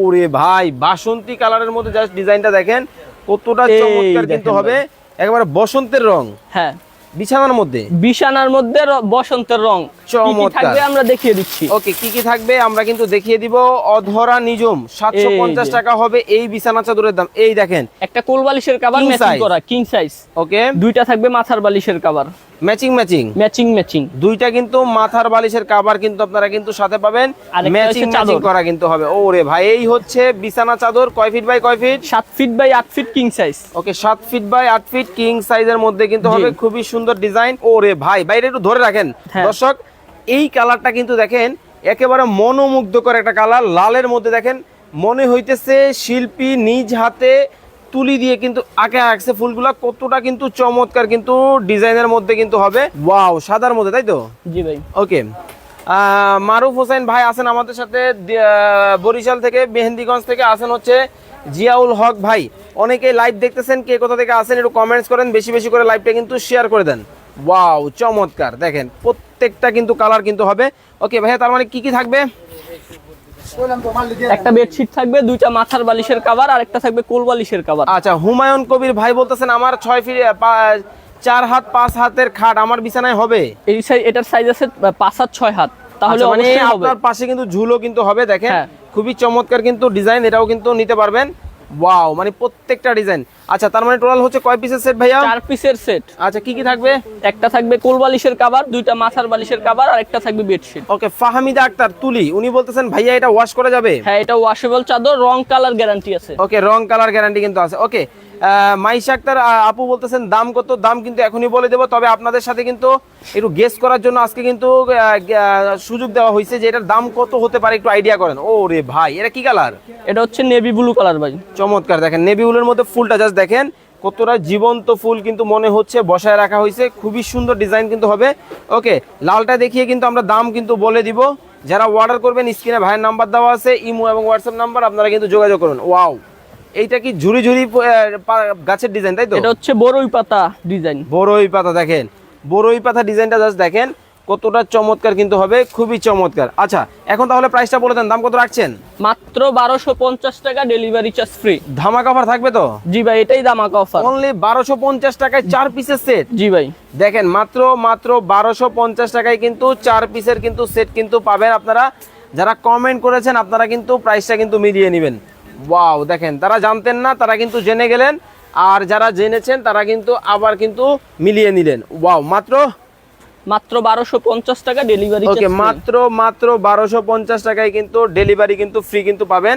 ওরে ভাই বাসন্তী কালারের মধ্যে জাস্ট ডিজাইনটা দেখেন কতটা চমৎকার কিন্তু হবে। একেবারে বসন্তের রং। হ্যাঁ। বিছানার মধ্যে? বিছানার মধ্যে বসন্তের রং। কি কি চমৎকার। থাকবে আমরা দেখিয়ে দিচ্ছি। ওকে কি কি থাকবে আমরা কিন্তু দেখিয়ে দিব। অধরা নিজম সাতশো পঞ্চাশ এই যে। টাকা হবে এই বিছানা চাদরের দাম। এই দেখেন। একটা কোল বালিশের কাভার ম্যাচিং করা কিং সাইজ ওকে। দুইটা থাকবে মাথার বালিশের cover matching matching matching matching দুইটা কিন্তু মাথার বালিশের কাবার কিন্তু আপনারা কিন্তু সাথে পাবেন। ম্যাচিং ম্যাচিং করা কিন্তু হবে। ওরে ভাই এই হচ্ছে বিছানা চাদর। কয় ফিট বাই কয় ফিট সাত ফিট বাই আট ফিট কিং সাইজ ওকে সাত ফিট বাই আট ফিট কিং সাইজের মধ্যে কিন্তু হবে। খুবই সুন্দর ডিজাইন ওরে ভাই বাইরে একটু ধরে রাখেন। হ্যাঁ। দর্শক এই কালারটা কিন্তু দেখেন একেবারে মনোমুগ্ধকর একটা কালার লালের মধ্যে দেখেন মনে হইতেছে শিল্পী নিজ হাতে তুলি দিয়ে কিন্তু আঁকে আঁকছে ফুলগুলা কতটা কিন্তু চমৎকার কিন্তু ডিজাইনের মধ্যে কিন্তু হবে। ওয়াও সাদার মধ্যে তাই তো? জি ভাই। ওকে। মারুফ হোসেন ভাই আছেন আমাদের সাথে বরিশাল থেকে মেহেন্দিগঞ্জ থেকে আছেন হচ্ছে জিয়াউল হক ভাই। অনেকেই লাইভ দেখতেছেন কে কোথা থেকে আসেন একটু কমেন্টস করেন বেশি বেশি করে লাইভটা কিন্তু শেয়ার করে দেন। ওয়াও চমৎকার দেখেন প্রত্যেকটা কিন্তু কালার কিন্তু হবে। ওকে ভাইয়া তার মানে কি কি থাকবে? একটা বেডশিট থাকবে দুইটা মাথার বালিশের কাভার আর একটা থাকবে কোল বালিশের কাভার আচ্ছা হুমায়ুন কবির ভাই বলতেছেন আমার ছয় ফিট চার হাত পাঁচ হাতের খাট আমার বিছানায় হবে? এই সাইজ এটার সাইজ আছে পাঁচ হাত ছয় হাত। তাহলে আচ্ছা, মানে আপনার পাশে কিন্তু ঝুলো কিন্তু হবে দেখেন। হ্যাঁ। খুবই চমৎকার কিন্তু ডিজাইন এটাও কিন্তু নিতে পারবেন। ওয়াও মানে প্রত্যেকটা ডিজাইন আচ্ছা তার মানে টোটাল হচ্ছে কয় পিসের সেট ভাইয়া? চার পিসের সেট আচ্ছা কি কি থাকবে? একটা থাকবে কোল বালিশের কভার দুইটা মাথার বালিশের কভার আর একটা থাকবে বেডশিট ওকে ফাহামিদা আক্তার তুলি উনি বলতেছেন ভাইয়া এটা ওয়াশ করা যাবে? হ্যাঁ এটা ওয়াশেবল চাদর রং কালার গ্যারান্টি আছে। ওকে রং কালার গ্যারান্টি কিন্তু আছে। ওকে মাইশা আক্তার আপু বলতেছেন দাম কত? দাম কিন্তু এখনই বলে দেবো। তবে আপনাদের সাথে কিন্তু একটু গেস করার জন্য আজকে কিন্তু সুযোগ দেওয়া হয়েছে যে এটার দাম কত হতে পারে একটু আইডিয়া করেন। ও রে ভাই এটা কি কালার এটা হচ্ছে নেভি ব্লু কালার ভাই। চমৎকার দেখেন নেভি উলের মধ্যে ফুলটা জাস্ট দেখেন কতটা জীবন্ত ফুল কিন্তু মনে হচ্ছে বসায় রাখা হয়েছে খুবই সুন্দর ডিজাইন কিন্তু হবে। ওকে লালটা দেখিয়ে কিন্তু আমরা দাম কিন্তু বলে দিব। যারা অর্ডার করবেন স্ক্রিনে ভাইয়ের নাম্বার দেওয়া আছে ইমো এবং হোয়াটসঅ্যাপ নাম্বার আপনারা কিন্তু যোগাযোগ করুন। ওয়াও এইটা কি ঝুরি ঝুরি গাছের ডিজাইন তাই তো? এটা হচ্ছে বড়ই পাতা ডিজাইন বড়ই পাতা দেখেন। বড়ই পাতা ডিজাইনটা জাস্ট দেখেন কতটা চমৎকার কিন্তু হবে খুবই চমৎকার। আচ্ছা এখন তাহলে প্রাইসটা বলে দেন দাম কত রাখছেন? মাত্র বারোশো পঞ্চাশ টাকা ডেলিভারি চার্জ ফ্রি ধামাকা অফার থাকবে তো? জি ভাই এটাই দামাকা অফার অনলি বারোশো পঞ্চাশ টাকায় চার পিসের সেট জি ভাই। দেখেন মাত্র মাত্র বারোশো পঞ্চাশ টাকায় কিন্তু চার পিসের কিন্তু সেট কিন্তু পাবেন আপনারা। যারা কমেন্ট করেছেন আপনারা কিন্তু প্রাইসটা কিন্তু মিলিয়ে নেবেন। ওয়াও দেখেন তারা জানতেন না তারা কিন্তু জেনে গেলেন। আর যারা জেনেছেন তারা কিন্তু আবার কিন্তু মিলিয়ে নিলেন। ওয়াও মাত্র? মাত্র বারোশো পঞ্চাশ টাকা ডেলিভারি ওকে মাত্র মাত্র বারোশো পঞ্চাশ টাকায় কিন্তু ডেলিভারি কিন্তু ফ্রি কিন্তু পাবেন।